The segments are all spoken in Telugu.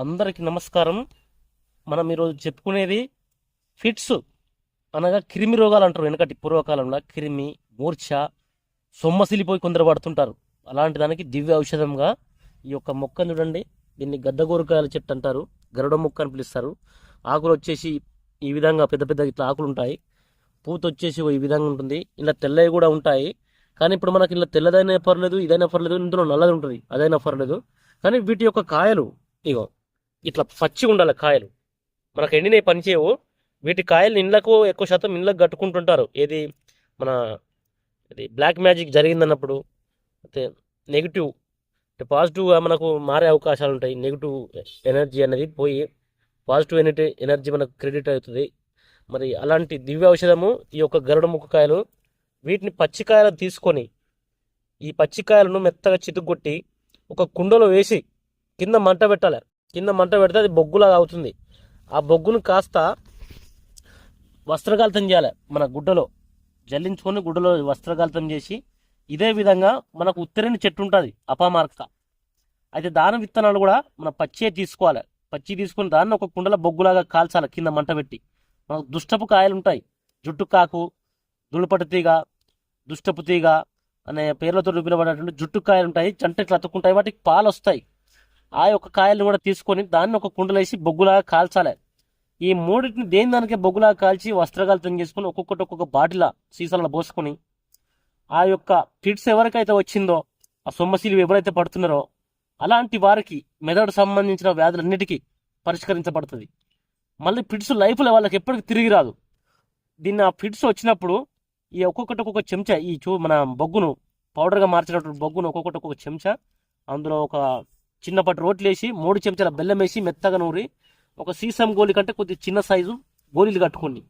అందరికి నమస్కారం. మనం ఈరోజు చెప్పుకునేది ఫిట్స్ అనగా క్రిమి రోగాలు అంటారు. వెనకటి పూర్వకాలంలో క్రిమి మూర్ఛ సొమ్మసిలిపోయి కొందరు పడుతుంటారు. అలాంటి దానికి దివ్య ఔషధంగా ఈ యొక్క మొక్కను చూడండి. దీన్ని గద్దగోరకాయల చెట్టు అంటారు. గరుడ మొక్క అని పిలుస్తారు. ఆకులు వచ్చేసి ఈ విధంగా పెద్ద పెద్ద ఇట్లా ఆకులు ఉంటాయి. పూత వచ్చేసి ఈ విధంగా ఉంటుంది. ఇలా తెల్లవి కూడా ఉంటాయి. కానీ ఇప్పుడు మనకి ఇలా తెల్లదైనా పర్లేదు ఇదైనా పర్లేదు ఇందులో నల్లది ఉంటుంది. అదైనా పర్లేదు. కానీ వీటి యొక్క కాయలు ఇగో ఇట్లా పచ్చి ఉండాలి కాయలు. మనకు ఎండినవి పనిచేయవు వీటి కాయలు ఇండ్లకు ఎక్కువ శాతం ఇండ్లకు కట్టుకుంటుంటారు. ఏది మన ఇది బ్లాక్ మ్యాజిక్ జరిగిందన్నప్పుడు అయితే నెగిటివ్ అంటే పాజిటివ్గా మనకు మారే అవకాశాలు ఉంటాయి. నెగిటివ్ ఎనర్జీ అనేది పోయి పాజిటివ్ ఎనర్జీ ఎనర్జీ మనకు క్రెడిట్ అవుతుంది. మరి అలాంటి దివ్య ఔషధము ఈ యొక్క గరుడ ముక్కకాయలు వీటిని పచ్చికాయలు తీసుకొని ఈ పచ్చికాయలను మెత్తగా చితుగొట్టి ఒక కుండలో వేసి కింద మంట పెట్టాలి. కింద మంట పెడితే అది బొగ్గులాగా అవుతుంది. ఆ బొగ్గును కాస్త వస్త్రగాలితం చేయాలి మన గుడ్డలో. జల్లించుకొని గుడ్డలో వస్త్రగాలితం చేసి ఇదే విధంగా మనకు ఉత్తరేని చెట్టు ఉంటుంది అపామార్క అయితే దాని విత్తనాలు కూడా మన పచ్చే తీసుకోవాలి. పచ్చి తీసుకుని దాన్ని ఒక కుండల బొగ్గులాగా కాల్చాలి కింద మంట పెట్టి. మనకు దుష్టపు కాయలు ఉంటాయి. జుట్టు కాకు దులుపటి తీగ దుష్టపు తీగ అనే పేర్లతో పిలువబడేటువంటి జుట్టు కాయలు ఉంటాయి. చంటట్లు అతుక్కుంటాయి వాటికి పాలు వస్తాయి ఆ యొక్క కాయలను కూడా తీసుకొని దాన్ని ఒక కుండలేసి బొగ్గులాగా కాల్చాలి. ఈ మూడింటిని దేని దానికే బొగ్గులాగా కాల్చి వస్త్రగాలితం చేసుకుని ఒక్కొక్కటి ఒక్కొక్క బాటిల సీసాలను పోసుకొని ఆ యొక్క ఫిట్స్ ఎవరికైతే వచ్చిందో ఆ సొమ్మశీలు ఎవరైతే పడుతున్నారో అలాంటి వారికి మెదడు సంబంధించిన వ్యాధులన్నిటికీ పరిష్కరించబడుతుంది. మళ్ళీ ఫిట్స్ లైఫ్లో వాళ్ళకి ఎప్పటికీ తిరిగి రాదు. దీన్ని ఆ ఫిట్స్ వచ్చినప్పుడు ఈ ఒక్కొక్కటి ఒక్కొక్క చెంచా ఈ చూ మన బొగ్గును పౌడర్గా మార్చినటువంటి బొగ్గును ఒక్కొక్కటి ఒక్కొక్క చెంచా అందులో ఒక చిన్నపాటి రోట్లు వేసి మూడు చెంచాల బెల్లం వేసి మెత్తగా నూరి ఒక సీసం గోలి కంటే కొద్దిగా చిన్న సైజు గోళీలు కట్టుకోండి.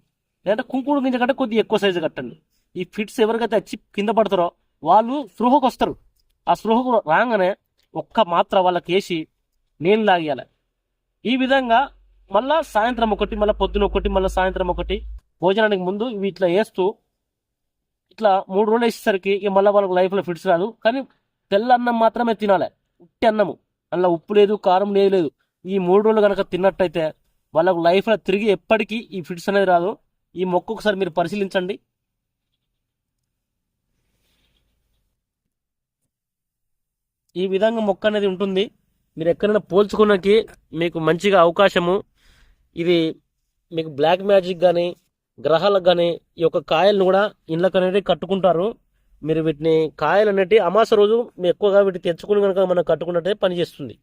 లేదంటే కుంకుడు గింజ కంటే కొద్దిగా ఎక్కువ సైజు కట్టండి. ఈ ఫిట్స్ ఎవరికైతే వచ్చి కింద పడతారో వాళ్ళు స్పృహకు వస్తారు. ఆ స్పృహకు రాగానే ఒక్క మాత్ర వాళ్ళకి వేసి నీళ్ళు లాగేయాలి ఈ విధంగా మళ్ళా సాయంత్రం ఒకటి మళ్ళీ పొద్దున ఒకటి మళ్ళీ సాయంత్రం ఒకటి భోజనానికి ముందు ఇవి ఇట్లా వేస్తూ ఇట్లా మూడు రోజులు వేసేసరికి ఇక మళ్ళీ వాళ్ళకి లైఫ్లో ఫిట్స్ రాదు. కానీ తెల్ల అన్నం మాత్రమే తినాలి. ఉట్టి అన్నము. అందులో ఉప్పు లేదు కారం లేదు లేదు. ఈ మూడు రోజులు కనుక తిన్నట్టయితే వాళ్ళకు లైఫ్లో తిరిగి ఎప్పటికీ ఈ ఫిట్స్ అనేది రాదు. ఈ మొక్క ఒకసారి మీరు పరిశీలించండి. ఈ విధంగా మొక్క అనేది ఉంటుంది. మీరు ఎక్కడైనా పోల్చుకున్నకి మీకు మంచిగా అవకాశము. ఇది మీకు బ్లాక్ మ్యాజిక్ కానీ గ్రహాలకు కానీ ఈ యొక్క కాయలను కూడా ఇళ్ళకు అనేది కట్టుకుంటారు. మీరు వీటిని కాయలు అనేటివి అమాస రోజు మీరు ఎక్కువగా వీటిని తెచ్చుకుని కనుక మనం కట్టుకున్నట్టే పనిచేస్తుంది.